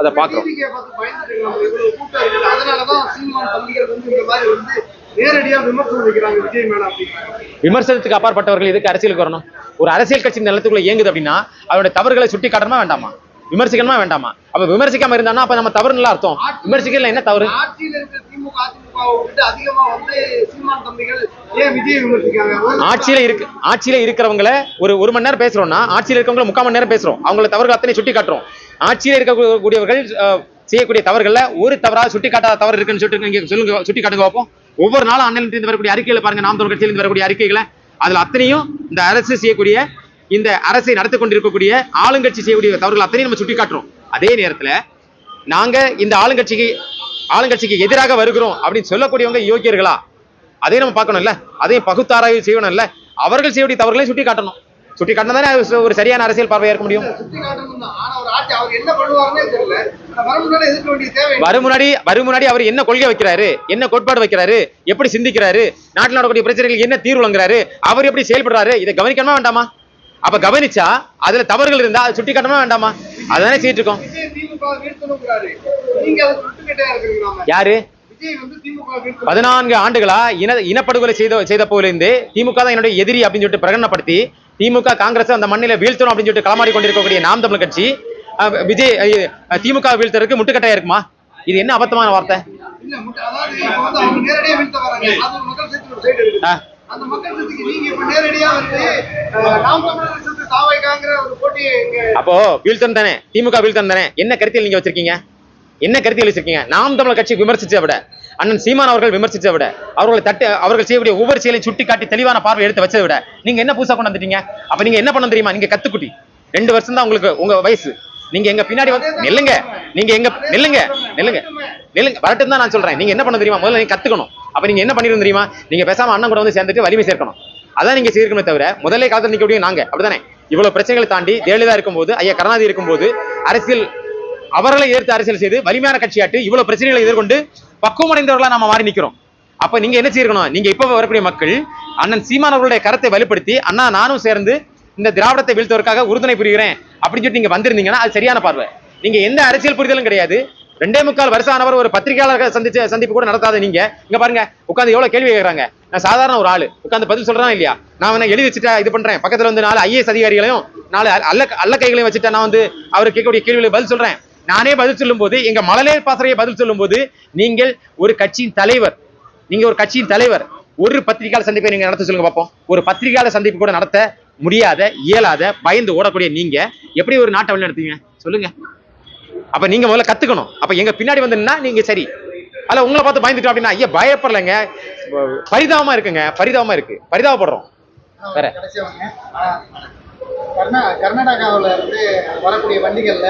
அதை பார்க்குறோம். விமர்சனத்துக்கு அப்பாற்பட்டவர்கள் எதுக்கு அரசியலுக்கு வரணும்? ஒரு அரசியல் கட்சி நிலத்துக்குள்ள இயங்குது அப்படின்னா அவருடைய தவறுகளை சுட்டி காட்டணுமா வேண்டாமா? விமர்சிக்கணுமா வேண்டாமா? அப்ப விமர்சிக்காம இருந்தானா அப்ப நம்ம தவறுன்னு அர்த்தம். விமர்சிக்கல என்ன தவறு? ஆட்சியில இருக்கு ஆட்சியில இருக்கிறவங்கள ஒரு ஒரு மணி நேரம் பேசுறோம்னா ஆட்சியில இருக்கவங்கள முக்கால் மணி நேரம் பேசுறோம். அவங்கள தவறுகள் அத்தனை சுட்டி காட்டுறோம் ஆட்சியில் இருக்கக்கூடியவர்கள் செய்யக்கூடிய தவறுகளில் ஒரு தவறாக சுட்டிக்காட்டாத தவறு இருக்குன்னு சொல்லிட்டு சொல்லுங்க சுட்டி காட்டுங்க பார்ப்போம். ஒவ்வொரு நாளும் அண்ணன் இருந்து வரக்கூடிய அறிக்கையில் பாருங்க நாம் தமிழ் கட்சியிலிருந்து வரக்கூடிய அறிக்கைகளை. அதுல அத்தனையும் இந்த அரசு செய்யக்கூடிய இந்த அரசை நடத்தி கொண்டிருக்கக்கூடிய ஆளுங்கட்சி செய்யக்கூடிய தவறுகள் அத்தனையும் நம்ம சுட்டி காட்டுறோம் அதே நேரத்துல நாங்க இந்த ஆளுங்கட்சிக்கு ஆளுங்கட்சிக்கு எதிராக வருகிறோம் அப்படின்னு சொல்லக்கூடியவங்க யோக்கியர்களா அதையும் நம்ம பார்க்கணும்ல? அதையும் பகுத்தாராய்வு செய்யணும்ல? அவர்கள் செய்யக்கூடிய தவறுகளை சுட்டி காட்டணும் சுட்டி காட்டினா தானே ஒரு சரியான அரசியல் பார்வையா இருக்க முடியும். அவர் என்ன பண்ணுவாருன்னே தெரியல. முன்னாடி? வரும் முன்னாடி வரும் முன்னாடி அவர் என்ன கொள்கை வைக்கிறாரு? என்ன கோட்பாடு வைக்கிறாரு? எப்படி சிந்திக்கிறாரு? நாட்டில் நடக்கக்கூடிய பிரச்சனைகளுக்கு என்ன தீர்வு வழங்குறாரு? அவர் எப்படி செயல்படுறாரு? இதை கவனிக்கணுமா வேண்டாமா? அப்ப கவனிச்சா அதுல தவறுகள் இருந்தா அதை சுட்டி காட்டணுமா வேண்டாமா? அதானே செய்யிட்டு இருக்கோம் யாரு? பதினான்கு ஆண்டுகளா இன இனப்படுகொலை செய்த செய்த போலிருந்து திமுக தான் என்னுடைய எதிரி அப்படின்னு சொல்லிட்டு பிரகடனப்படுத்தி திமுக காங்கிரஸ் அந்த மண்ணில வீழ்த்தணும் அப்படின்னு சொல்லிட்டு களமாடி கொண்டிருக்கக்கூடிய நாம் தமிழ் கட்சி விஜய் திமுக வீழ்த்தறதுக்கு முட்டுக்கட்டையா இருக்குமா? இது என்ன அபத்தமான வார்த்தை? அப்போ வீழ்த்தன் தானே. திமுக வீழ்த்தன் தானே. என்ன கருத்தியல் நீங்க வச்சிருக்கீங்க? என்ன கருத்தியல் வச்சிருக்கீங்க? நாம் தமிழர் கட்சி விமர்சிச்சதை விட அண்ணன் சீமான் அவர்கள் விமர்சிச்சதை விட அவர்களை தட்டு அவர்கள் செய்யக்கூடிய ஒவ்வொரு செயலையும் சுட்டி காட்டி தெளிவான பார்வை எடுத்து வச்சதை விட நீங்க என்ன புதுசா கொண்டு வந்துட்டீங்க? அப்ப நீங்க என்ன பண்ண தெரியுமா? நீங்க கத்துக்குட்டி. ரெண்டு வருஷம் தான் உங்களுக்கு உங்க வயசு. நீங்க எங்க பின்னாடி வந்து நெல்லுங்க. நீங்க எங்க நெல்லுங்க. நெல்லுங்க. நெல்லுங்க. வரட்டும் தான் நான் சொல்றேன். நீங்க என்ன பண்ண தெரியுமா? முதல்ல நீங்க கத்துக்கணும். அப்ப நீங்க என்ன பண்ணிருந்தீங்க தெரியுமா? நீங்க பேசாம அண்ணன் கூட வந்து சேர்ந்துட்டு வலிமை சேர்க்கணும். அதான் நீங்க செய்யணுமே தவிர முதல்ல காலத்தில் முடியும் நாங்க. அப்படிதானே இவ்வளவு பிரச்சனைகளை தாண்டி ஜெயலலிதா இருக்கும்போது ஐயா கருணாநிதி இருக்கும்போது அரசியல் அவர்களை எதிர்த்து அரசியல் செய்து வலிமையான கட்சியாட்டு இவ்வளவு பிரச்சனைகளை எதிர்கொண்டு பக்குவமடைந்தவர்களா நாம மாறி நிக்கிறோம். அப்ப நீங்க என்ன செய்யணும் நீங்க இப்ப வரக்கூடிய மக்கள் அண்ணன் சீமான் அவர்களுடைய கருத்தை வலுப்படுத்தி அண்ணா நானும் சேர்ந்து இந்த திராவிடத்தை வீழ்த்துவதற்காக உறுதுணை புரிகிறேன் அப்படின்னு சொல்லிட்டு நீங்க வந்திருந்தீங்கன்னா அது சரியான பார்வை. நீங்க எந்த அரசியல் புரிதலும் கிடையாது. ரெண்டே முக்கால் வருஷம் ஆனவர் ஒரு பத்திரிகையாளர்கள் சந்திச்ச சந்திப்பு கூட நடத்தாத நீங்க. இங்க பாருங்க உட்காந்து எவ்வளவு கேள்வி கேட்கறாங்க நான் சாதாரண ஒரு ஆளு. உட்காந்து பதில் சொல்றேன் இல்லையா? நான் வேணா எழுதி வச்சுட்டா இது பண்றேன். பக்கத்துல வந்து நாலு ஐஏஎஸ் அதிகாரிகளையும் நாலு அல்ல அல்ல கைகளையும் வச்சுட்டா நான் வந்து அவர் கேட்கக்கூடிய கேள்விகளுக்கு பதில் சொல்றேன். நானே பதில் சொல்லும்போது எங்க மழலை பாசறையை பதில் சொல்லும்போது நீங்கள் ஒரு கட்சியின் தலைவர் நீங்க ஒரு கட்சியின் தலைவர் ஒரு பத்திரிகையாளர் சந்திப்பை நீங்க நடத்த சொல்லுங்க பார்ப்போம் ஒரு பத்திரிகையாளர் சந்திப்பு கூட நடத்த முடியாத இயலாத பயந்து ஓடக்கூடிய நீங்க எப்படி ஒரு நாட்டை வழி நடத்துவீங்க சொல்லுங்க. அப்ப நீங்க முதல்ல கத்துக்கணும். அப்ப எங்க பின்னாடி வந்தீங்கன்னா நீங்க சரி. அல்ல உங்களை பார்த்து பயந்துட்டோம் அப்படின்னா ஐயா பயப்படலைங்க. பரிதாபமா இருக்குங்க. பரிதாபமா இருக்கு. பரிதாபப்படுறோம். வேற. கடைசியா கர்நா கர்நாடகாவுல இருந்து வரக்கூடிய வண்டிகள்ல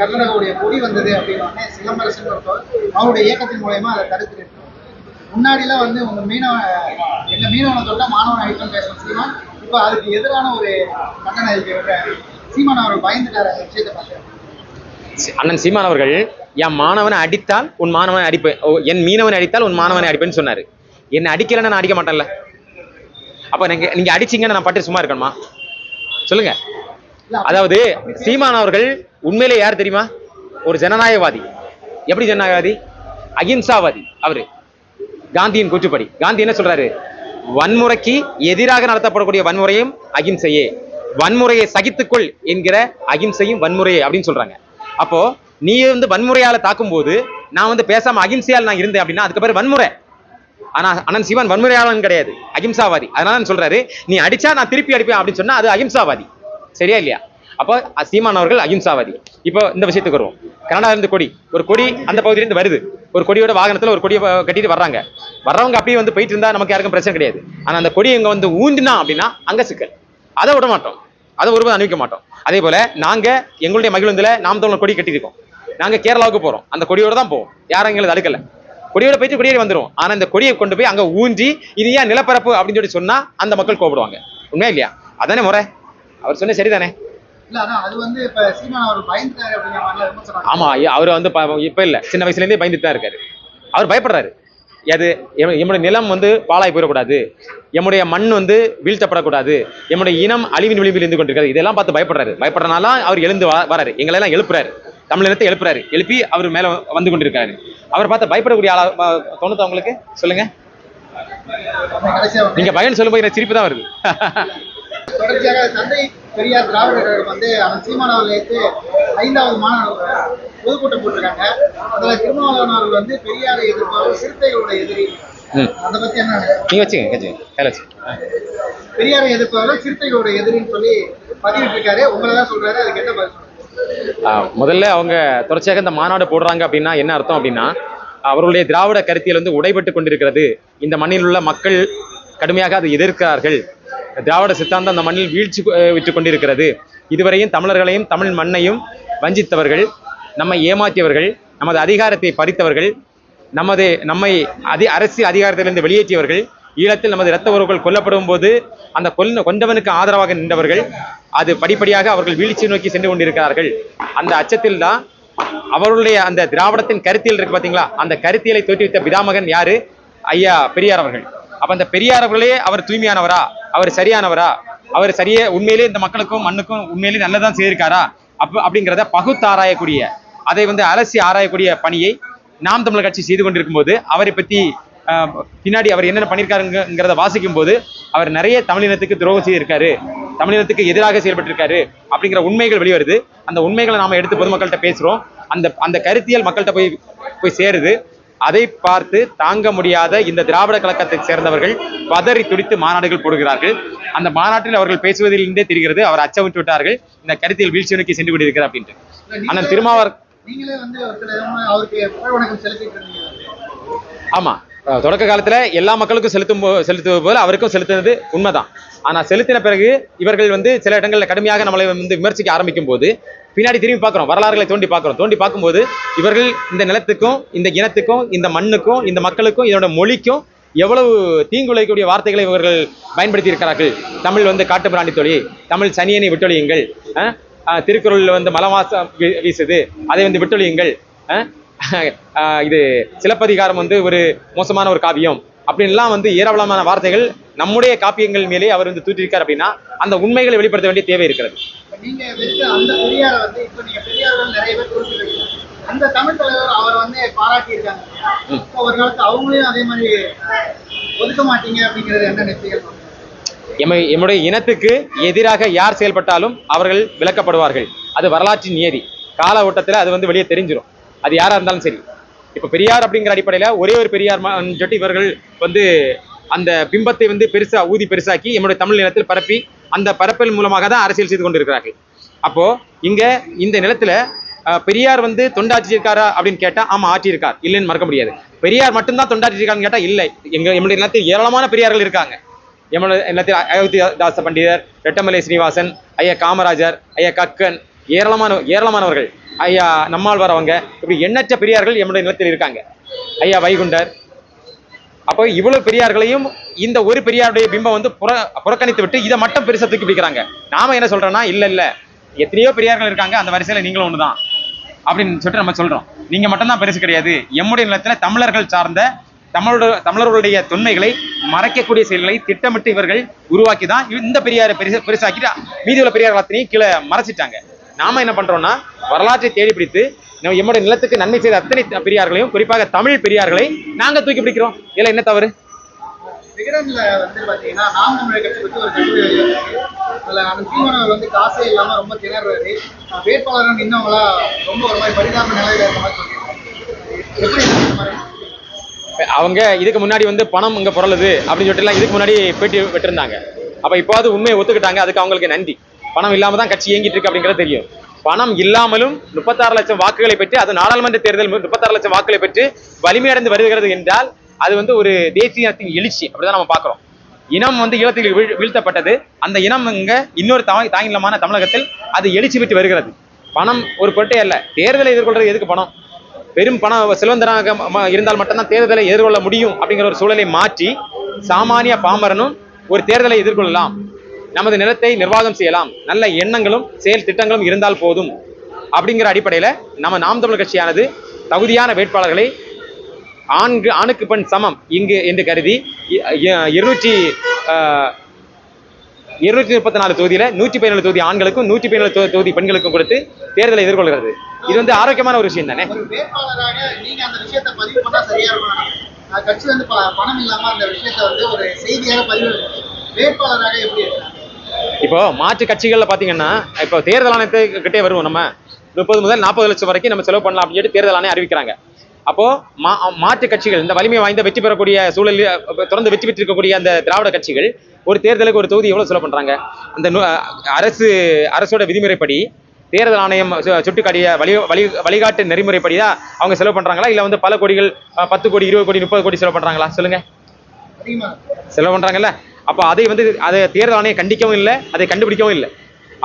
கர்நாடகாவுடைய கொடி வந்தது அப்படின்னு சிலம்பரசன் ஒருத்தர் அவருடைய இயக்கத்தின் மூலயமா அதை தடுத்து முன்னாடிலாம் வந்து உங்க மீனவ எங்க மீனவனை தொட்டா மாணவன் அழிக்கும் பேசணும் சீமான் இப்போ அதுக்கு எதிரான ஒரு விடுறாரு சீமான் அவர் பயந்துட்டாரு அந்த விஷயத்தை பார்த்து. அண்ணன் சீமான் அவர்கள் என் மாணவனை அடித்தால் உன் மாணவனை அடிப்பேன் என் மீனவனை அடித்தால் உன் மாணவனை அடிப்பேன்னு சொன்னாரு. என்னை அடிக்கலைன்னா நான் அடிக்க மாட்டேன்ல. அப்ப நீங்க நீங்க அடிச்சீங்கன்னு நான் பட்டு சும்மா இருக்கணுமா? சொல்லுங்க. அதாவது சீமான் அவர்கள் உண்மையிலே யார் தெரியுமா? ஒரு ஜனநாயகவாதி. எப்படி ஜனநாயகவாதி? அகிம்சாவாதி அவரு. காந்தியின் கூற்றுப்படி. காந்தி என்ன சொல்றாரு? வன்முறைக்கு எதிராக நடத்தப்படக்கூடிய வன்முறையும் அகிம்சையே. வன்முறையை சகித்துக்கொள் என்கிற அகிம்சையும் வன்முறையே அப்படின்னு சொல்றாங்க. அப்போ நீ வந்து வன்முறையால தாக்கும்போது நான் வந்து பேசாம அகிம்சையால் நான் இருந்தேன் அப்படின்னா அதுக்கு பேர் வன்முறை. ஆனா அண்ணன் சிவன் வன்முறையாளன் கிடையாது. அகிம்சாவாதி. அதனால தான் சொல்றாரு நீ அடிச்சா நான் திருப்பி அடிப்பேன் அப்படின்னு சொன்னா அது அகிம்சாவாதி. சரியா இல்லையா? அப்போ சீமான் அவர்கள் அகிம்சாவாதி. இப்போ இந்த விஷயத்துக்கு வருவோம். கனடால இருந்து கொடி. ஒரு கொடி அந்த பகுதியிலிருந்து வருது. ஒரு கொடியோட வாகனத்தில் ஒரு கொடியை கட்டிட்டு வர்றாங்க. வர்றவங்க அப்படியே வந்து போயிட்டு இருந்தா நமக்கு யாருக்கும் பிரச்சனை கிடையாது. ஆனால் அந்த கொடி இங்க வந்து ஊண்டினா அப்படின்னா அங்க சிக்கல். அதை விட மாட்டோம். அதை ஒருபோது அனுப்பிக்க மாட்டோம். அதே போல நாங்க எங்களுடைய மகிழ்ந்தில் நாம் தமிழர் கொடி கட்டியிருக்கோம். நாங்க கேரளாவுக்கு போறோம். அந்த கொடியோட தான் போவோம். யாரும் எங்களை தடுக்கல கொடியோட போயிட்டு கொடியேறி வந்துரும் ஆனா இந்த கொடியை கொண்டு போய் அங்க ஊன்றி இது ஏன் நிலப்பரப்பு அப்படின்னு சொல்லி சொன்னா அந்த மக்கள் கோபப்படுவாங்க. உண்மையா இல்லையா? அதானே முறை. அவர் சொன்ன சரிதானே? ஆமா அவர் வந்து இப்ப இல்ல சின்ன வயசுல இருந்தே பயந்துட்டு தான் இருக்காரு. அவர் பயப்படுறாரு. அது எம்- எம்முடைய நிலம் வந்து பாழாய் போயிடக்கூடாது. எம்முடைய மண் வந்து வீழ்த்தப்படக்கூடாது. எம்முடைய இனம் அழிவின் விளிம்பில் இருந்து கொண்டிருக்காது. இதெல்லாம் பார்த்து பயப்படுறாரு. பயப்படுறனால அவர் எழுந்து வராரு. எங்களை எல்லாம் எழுப்புறாரு. தமிழினத்தை எழுப்புறாரு. எழுப்பி அவர் மேல வந்து கொண்டிருக்காரு. அவர் பார்த்த பயப்படக்கூடிய ஆளா தோணுதா உங்களுக்கு? சொல்லுங்க. நீங்க பயன் சொல்லும்போது சிரிப்பு தான் வருது. தொடர்ச்சியாக தந்தை பெரியார் திராவிடர் கழகம் வந்து அவன் சீமான் அவர்கள் எடுத்து ஐந்தாவது மாநாடு பொதுக்கூட்டம் போட்டிருக்காங்க அதுல திருமாவளவன் வந்து பெரியாரை எதிர்ப்பவர் சிறுத்தைகளோட எதிரி ம். அதை பத்தி என்ன நினைக்கிறீங்க? நீங்க வச்சுங்க வச்சுங்க கையில வச்சுங்க. பெரியாரை எதிர்ப்பவர் சிறுத்தைகளோட எதிரின்னு சொல்லி பதிவிட்டு இருக்காரு உங்களை தான் சொல்றாரு அதுக்கு என்ன பதில் சொல்றீங்க? ஆஹ் முதல்ல அவங்க தொடர்ச்சியாக இந்த மாநாடு போடுறாங்க அப்படின்னா என்ன அர்த்தம் அப்படின்னா அவர்களுடைய திராவிட கருத்தியல் வந்து உடைபட்டு கொண்டிருக்கிறது இந்த மண்ணில் உள்ள மக்கள் கடுமையாக அதை எதிர்க்கிறார்கள் திராவிட சித்தாந்தம் அந்த மண்ணில் வீழ்ச்சி அஹ், விட்டு கொண்டிருக்கிறது. இதுவரையும் தமிழர்களையும் தமிழ் மண்ணையும் வஞ்சித்தவர்கள் நம்மை ஏமாற்றியவர்கள் நமது அதிகாரத்தை பறித்தவர்கள் நமது நம்மை அதி அரசியல் அதிகாரத்திலிருந்து வெளியேற்றியவர்கள் ஈழத்தில் நமது இரத்த உறவுகள் கொல்லப்படும் போது அந்த கொல் கொண்டவனுக்கு ஆதரவாக நின்றவர்கள் அது படிப்படியாக அவர்கள் வீழ்ச்சி நோக்கி சென்று கொண்டிருக்கிறார்கள். அந்த அச்சத்தில் தான் அவருடைய அந்த திராவிடத்தின் கருத்தியல் இருக்கு பார்த்தீங்களா அந்த கருத்தியலை தோற்றுவித்த பிதாமகன் யாரு? ஐயா பெரியார் அவர்கள். அப்போ அந்த பெரியார் அவர்களே அவர் தூய்மையானவரா? அவர் சரியானவரா? அவர் சரியே உண்மையிலே இந்த மக்களுக்கும் மண்ணுக்கும் உண்மையிலே நல்லதான் செய்திருக்காரா? அப்ப அப்படிங்கிறத பகுத்தாராயக்கூடிய அதை வந்து அலசி ஆராயக்கூடிய பணியை நாம் தமிழர் கட்சி செய்து கொண்டிருக்கும் போது அவரை பத்தி பின்னாடி அவர் என்னென்ன பண்ணியிருக்காருங்கிறத வாசிக்கும் போது அவர் நிறைய தமிழினத்துக்கு துரோகம் செய்திருக்காரு. தமிழினத்துக்கு எதிராக செயல்பட்டிருக்காரு அப்படிங்கிற உண்மைகள் வெளிவருது. அந்த உண்மைகளை நாம எடுத்து பொதுமக்கள்கிட்ட பேசுறோம். அந்த அந்த கருத்தியல் மக்கள்கிட்ட போய் போய் சேருது. அதை பார்த்து தாங்க முடியாத இந்த திராவிட கழகத்தை சேர்ந்தவர்கள் பதறி துடித்து மாநாடுகள் போடுகிறார்கள். அந்த மாநாட்டில் அவர்கள் பேசுவதிலிருந்தே தெரிகிறது. அவர் அச்சமிட்டு விட்டார்கள். இந்த கருத்தியல் வீழ்ச்சி நோக்கி சென்று கொண்டிருக்கிறார் அப்படின்ட்டு. அண்ணன் திருமாவர் ஆமா. தொடக்க காலத்துல எல்லா மக்களுக்கும் செலுத்தும் செலுத்துவது போல அவருக்கும் செலுத்துனது உண்மைதான். ஆனால் செலுத்தின பிறகு இவர்கள் வந்து சில இடங்களில் கடுமையாக நம்மளை வந்து விமர்சிக்க ஆரம்பிக்கும் போது பின்னாடி திரும்பி பார்க்குறோம் வரலாறுகளை தோண்டி பார்க்குறோம். தோண்டி பார்க்கும்போது இவர்கள் இந்த நிலத்துக்கும் இந்த இனத்துக்கும் இந்த மண்ணுக்கும் இந்த மக்களுக்கும் இதோட மொழிக்கும் எவ்வளவு தீங்கு வார்த்தைகளை இவர்கள் பயன்படுத்தி இருக்கிறார்கள் தமிழ் வந்து காட்டுப்பிராணி தொழில் தமிழ் சனியனை விட்டொழியுங்கள் திருக்குறளில் வந்து மலவாசம் வீசுது அதை வந்து விட்டொழியுங்கள் இது சிலப்பதிகாரம் வந்து ஒரு மோசமான ஒரு காவியம். அப்படின்லாம் வந்து ஏராளமான வார்த்தைகள் நம்முடைய காப்பியங்கள் மேலே அவர் வந்து தூற்றிருக்கார் அப்படின்னா அந்த உண்மைகளை வெளிப்படுத்த வேண்டிய தேவை இருக்கிறது. அந்த பெரியாரை வந்து இப்ப நீங்க பெரியார்கள் நிறைய பேர் குறிப்பிட்டு அந்த தமிழ் தலைவர் அவர் வந்து பாராட்டி இருக்காங்க ம். இப்ப ஒரு காலத்து அவங்களையும் அதே மாதிரி அஹ், ஒதுக்க மாட்டீங்க அப்படிங்கிறது என்ன நிச்சயம் எம்மை எம்முடைய இனத்துக்கு எதிராக யார் செயல்பட்டாலும் அவர்கள் விலக்கப்படுவார்கள் அது வரலாற்றின் நியதி. கால ஓட்டத்தில் அது வந்து வெளியே தெரிஞ்சிடும் அது யாரா இருந்தாலும் சரி. இப்போ பெரியார் அப்படிங்கிற அடிப்படையில் ஒரே ஒரு பெரியார் சொல்லிட்டு இவர்கள் வந்து அந்த பிம்பத்தை வந்து பெருசா ஊதி பெருசாக்கி நம்முடைய தமிழ் நிலத்தில் பரப்பி அந்த பரப்பல் மூலமாக தான் அரசியல் செய்து கொண்டிருக்கிறார்கள். அப்போ இங்க இந்த நிலத்துல பெரியார் வந்து தொண்டாற்றி இருக்காரா அப்படின்னு கேட்டா ஆமா ஆற்றி இருக்கார் இல்லைன்னு மறக்க முடியாது. பெரியார் மட்டும்தான் தொண்டாற்றி இருக்காருன்னு கேட்டா இல்லை. எங்க நம்முடைய நிலத்தில் ஏராளமான பெரியார்கள் இருக்காங்க. எம்மள- என்னத்தில் அயோத்திதாச பண்டிதர் ரெட்டமலை ஸ்ரீனிவாசன் ஐயா காமராஜர் ஐயா கக்கன் ஏராளமான ஏராளமானவர்கள். ஐயா நம்மாழ்வார் அவங்க இப்படி எண்ணற்ற பெரியார்கள் எம்முடைய நிலத்தில் இருக்காங்க. ஐயா வைகுண்டர் அப்போ இவ்வளவு பெரியார்களையும் இந்த ஒரு பெரியாருடைய பிம்பம் வந்து புற புறக்கணித்து விட்டு இதை மட்டும் பெருசா தூக்கி பிடிக்கிறாங்க. நாம என்ன சொல்றோம்னா இல்ல இல்ல. எத்தனையோ பெரியார்கள் இருக்காங்க. அந்த வரிசையில நீங்களும் ஒண்ணுதான். அப்படின்னு சொல்லிட்டு நம்ம சொல்றோம். நீங்க மட்டும்தான் பெருசு கிடையாது. எம்முடைய நிலத்துல தமிழர்கள் சார்ந்த தமிழோட தமிழர்களுடைய தொன்மைகளை மறைக்கக்கூடிய செயல்களை திட்டமிட்டு இவர்கள் உருவாக்கி தான் இந்த பெரியாரை பெருசு பெருசாக்கிட்டு மீதி உள்ள பெரியார் அத்தனையும் கீழே மறைச்சிட்டாங்க. நாம என்ன பண்றோம்னா வரலாற்றை தேடி பிடித்து நம்ம எம்முடைய நிலத்துக்கு நன்மை செய்த அத்தனை பெரியார்களையும் குறிப்பாக தமிழ் பெரியார்களை நாங்க தூக்கி பிடிக்கிறோம். இதுல என்ன தவறு? விகடன்ல வந்து பாத்தீங்கன்னா நாம் தமிழர் கட்சி பத்தி ஒரு கட்டுரை வெளியிருக்கு அதுல அந்த சீமானவர் வந்து காசே இல்லாம ரொம்ப திணறாரு அஹ் வேட்பாளர்கள் நின்னவங்களா ரொம்ப ஒரு மாதிரி பரிதாப நிலையில இருக்க மாதிரி சொல்லியிருக்காங்க. எப்படி இருக்கு இந்த மாதிரி? அவங்க இதுக்கு முன்னாடி வந்து பணம் இங்க புரளுது அப்படின்னு சொல்லிட்டு எல்லாம் இதுக்கு முன்னாடி பேட்டி விட்டுருந்தாங்க. அப்ப இப்போது உண்மையை ஒத்துக்கிட்டாங்க. அதுக்கு அவங்களுக்கு நன்றி. பணம் இல்லாம தான் கட்சி இயங்கிட்டு இருக்கு அப்படிங்கிறது தெரியும். பணம் இல்லாமலும் முப்பத்தாறு லட்சம் வாக்குகளை பெற்று அது நாடாளுமன்ற தேர்தல் முப்பத்தாறு லட்சம் வாக்குகளை பெற்று வலிமையடைந்து வருகிறது என்றால் அது வந்து ஒரு தேசியத்தின் எழுச்சி அப்படிதான் நம்ம பார்க்குறோம். இனம் வந்து ஈழத்தில் வீழ்த்தப்பட்டது. அந்த இனம் இங்க இன்னொரு தாய் தாயினமான தமிழகத்தில் அது எழுச்சி பெற்று வருகிறது. பணம் ஒரு பொருட்டே அல்ல. தேர்தலை எதிர்கொள்றது எதுக்கு பணம்? பெரும் பண செல்வந்தராக இருந்தால் மட்டும்தான் தேர்தலை எதிர்கொள்ள முடியும் அப்படிங்கிற ஒரு சூழலை மாற்றி சாமானிய பாமரனும் ஒரு தேர்தலை எதிர்கொள்ளலாம். நமது நிலத்தை நிர்வாகம் செய்யலாம். நல்ல எண்ணங்களும் செயல் திட்டங்களும் இருந்தால் போதும். அப்படிங்கிற அடிப்படையில நம்ம நாம் தமிழ் கட்சியானது தகுதியான வேட்பாளர்களை ஆண்கு ஆணுக்கு பெண் சமம் இங்கு என்று கருதி இருநூற்றி ஆஹ், இருநூற்றி முப்பத்தி நாலு தொகுதியில நூற்றி பதினேழு தொகுதி ஆண்களுக்கும் நூற்றி பதினேழு தொகுதி பெண்களுக்கும் கொடுத்து தேர்தலை எதிர்கொள்கிறது. இது வந்து ஆரோக்கியமான ஒரு விஷயம் தானே? வேட்பாளராக பதிவு இருக்கும். கட்சி வந்து பணம் இல்லாம அந்த விஷயத்தை வந்து ஒரு செய்தியாக பதிவு வேட்பாளராக எப்படி இருக்காங்க இப்போ மாற்று கட்சிகள்ல பாத்தீங்கன்னா இப்போ தேர்தல் ஆணையத்துக்கிட்டே வருவோம் நம்ம. முப்பது முதல் நாற்பது லட்சம் வரைக்கும் நம்ம செலவு பண்ணலாம் அப்படின்னு தேர்தல் ஆணையம் அறிவிக்கிறாங்க. அப்போ மா மாற்று கட்சிகள் இந்த வலிமை வாய்ந்த வெற்றி பெறக்கூடிய சூழலில் தொடர்ந்து வெற்றி பெற்றிருக்கக்கூடிய அந்த திராவிட கட்சிகள் ஒரு தேர்தலுக்கு ஒரு தொகுதி எவ்வளவு செலவு பண்றாங்க? அந்த அரசு அரசோட விதிமுறைப்படி தேர்தல் ஆணையம் சுட்டிக்காட்டிய வழி வழி வழிகாட்டு நெறிமுறைப்படி தான் அவங்க செலவு பண்றாங்களா? இல்ல வந்து பல கோடிகள் பத்து கோடி இருபது கோடி முப்பது கோடி செலவு பண்றாங்களா? சொல்லுங்க. அதிகமா. இருக்கு. செலவு பண்றாங்கல்ல? அப்போ அதை வந்து அதை தேர்தல் ஆணையம் கண்டிக்கவும் இல்லை அதை கண்டுபிடிக்கவும் இல்லை.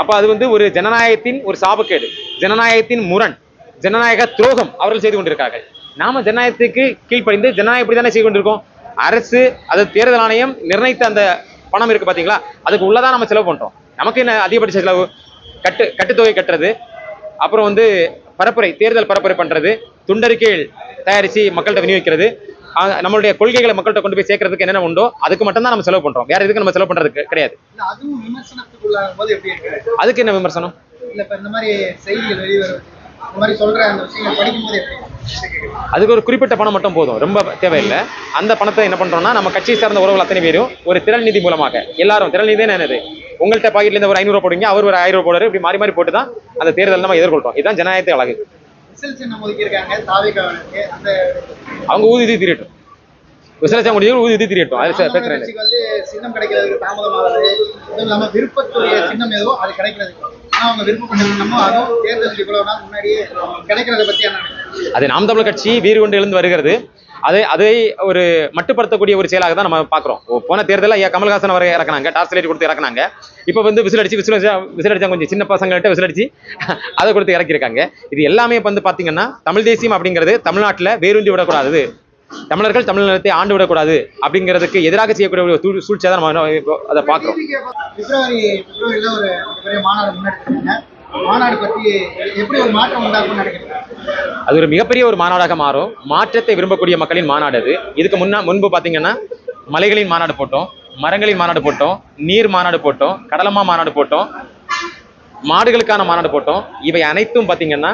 அப்போ அது வந்து ஒரு ஜனநாயகத்தின் ஒரு சாபக்கேடு. ஜனநாயகத்தின் முரண் ஜனநாயக துரோகம் அவர்கள் செய்து கொண்டிருக்கார்கள் நாம ஜனநாயகத்துக்கு கீழ்ப்படிந்து ஜனநாயகம் தானே செய்து கொண்டிருக்கோம்? அரசு அது தேர்தல் ஆணையம் நிர்ணயித்த அந்த பணம் இருக்கு பாத்தீங்களா? அதுக்கு உள்ளதான் நம்ம செலவு பண்றோம். நமக்கு என்ன அதிகபட்ச செலவு? கட்டு கட்டுத்தொகை கட்டுறது அப்புறம் வந்து பரப்புரை தேர்தல் பரப்புரை பண்றது துண்டறிக்கைகள் தயாரித்து மக்கள்கிட்ட விநியோகிக்கிறது நம்மளுடைய கொள்கைகளை மக்கள்கிட்ட கொண்டு போய் சேர்க்கறதுக்கு என்னென்ன உண்டோ அதுக்கு மட்டும் தான் நம்ம செலவு பண்றோம். வேற எதுக்கு நம்ம செலவு பண்றது கிடை- கிடையாது அதுக்கு என்ன விமர்சனம்? அதுக்கு ஒரு குறிப்பிட்ட பணம் மட்டும் போதும் ரொம்ப தேவையில்லை. அந்த பணத்தை என்ன பண்றோம்னா நம்ம கட்சியை சார்ந்த உறவுகள் அத்தனை பேரும் ஒரு திரள் நிதி மூலமாக எல்லாரும் திரள் நிதி என்னது? உங்கள்கிட்ட பாக்கெட்ல இருந்து ஒரு ஐநூறு போடுங்க அவர் ஒரு ஆயிரம் ரூபாய் போடுறாரு இப்படி மாறி மாறி போட்டு தான் அந்த தேர்தல் நம்ம எதிர்கொள்றோம். இதுதான் ஜனநாயகத்தை அழகு. அவங்க ஊதி திரியட்டும் விசலட்சம் முடிஞ்சு ஊதி திரியட்டும் அது ஆளுநர் பிரச்சனை இல்லை சின்னம் கிடைக்கிறதுக்கு தாமதமாகுது. அதுவும் இல்லாம விருப்பத்துடைய சின்னம் எதுவோ அது கிடைக்கிறது. ஆனா அவங்க விருப்பப்பட்ட சின்னமும் அதுவும் தேர்தலுக்கு இவ்வளவு நாள் முன்னாடியே கிடைக்கிறத பத்தி என்ன? அது நாம் தமிழர் கட்சி வீறு கொண்டு எழுந்து வருகிறது. அதை அதை ஒரு மட்டுப்படுத்தக்கூடிய ஒரு செயலாக தான் நம்ம பார்க்குறோம் போன தேர்தலில் ஐயா கமல்ஹாசன் வரை இறக்குனாங்க டார்ச் லைட் கொடுத்து இறக்குனாங்க இப்போ வந்து விசில் அடிச்சு விசில் விசில் அடிச்சா கொஞ்சம் சின்ன பசங்கள்கிட்ட விசில் அடிச்சு அதை கொடுத்து இறக்கியிருக்காங்க இது எல்லாமே வந்து பார்த்தீங்கன்னா தமிழ் தேசியம் அப்படிங்கிறது தமிழ்நாட்டில் வேரூந்தி விடக்கூடாது தமிழர்கள் தமிழ்நிலத்தை ஆண்டு விடக்கூடாது அப்படிங்கிறதுக்கு எதிராக செய்யக்கூடிய ஒரு சூழ்- தான் நம்ம அதை பார்க்குறோம் மிகப்பெரிய மாநாடு பத்தி எப்படி ஒரு மாற்றம் உண்டாகும் நினைக்கிறீங்க? அது ஒரு மிகப்பெரிய ஒரு மாநாடாக மாறும். மாற்றத்தை விரும்பக்கூடிய மக்களின் மாநாடு அது. இதுக்கு முன்ன முன்பு பார்த்தீங்கன்னா மலைகளின் மாநாடு போட்டோம் மரங்களின் மாநாடு போட்டோம் நீர் மாநாடு போட்டோம் கடலமா மாநாடு போட்டோம் மாடுகளுக்கான மாநாடு போட்டோம். இவை அனைத்தும் பார்த்தீங்கன்னா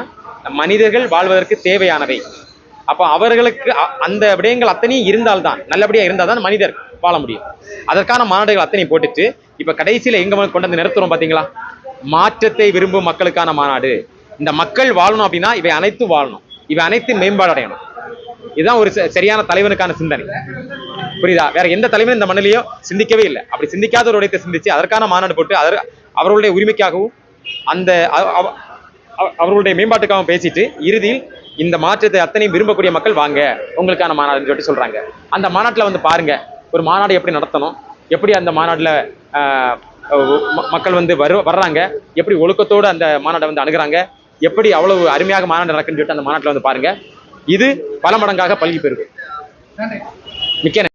மனிதர்கள் வாழ்வதற்கு தேவையானவை. அப்போ அவர்களுக்கு அந்த விடயங்கள் அத்தனையும் இருந்தால்தான் நல்லபடியாக இருந்தால் தான் மனிதர் வாழ முடியும். அதற்கான மாநாடுகள் அத்தனையும் போட்டுட்டு இப்போ கடைசியில் எங்க கொண்டு வந்து நிறுத்துறோம் பார்த்தீங்களா மாற்றத்தை விரும்பும் மக்களுக்கான மாநாடு. இந்த மக்கள் வாழணும் அப்படின்னா இவை அனைத்தும் வாழணும். இவை அனைத்தும் மேம்பாடு அடையணும். இதுதான் ஒரு ச- சரியான தலைவனுக்கான சிந்தனை. புரியுதா? வேற எந்த தலைவனும் இந்த மண்ணிலேயோ சிந்திக்கவே இல்லை. அப்படி சிந்திக்காத ஒரு உடையத்தை சிந்திச்சு அதற்கான மாநாடு போட்டு அதர் அவர்களுடைய உரிமைக்காகவும் அந்த அவ- அவ- அவர்களுடைய மேம்பாட்டுக்காகவும் பேசிட்டு இறுதியில் இந்த மாற்றத்தை அத்தனையும் விரும்பக்கூடிய மக்கள் வாங்க உங்களுக்கான மாநாடுன்னு சொல்லிட்டு சொல்றாங்க. அந்த மாநாட்டில் வந்து பாருங்க ஒரு மாநாடு எப்படி நடத்தணும்? எப்படி அந்த மாநாட்டில் மக்கள் வந்து வரு வர்றாங்க. எப்படி ஒழுக்கத்தோடு அந்த மாநாட்டை வந்து அணுகுறாங்க? எப்படி அவ்வளவு அருமையாக மாநாடு நடக்குன்னு சொல்லிட்டு அந்த மாநாட்டில் வந்து பாருங்க. இது பல மடங்காக பல்கி பெருகும் மிக்க.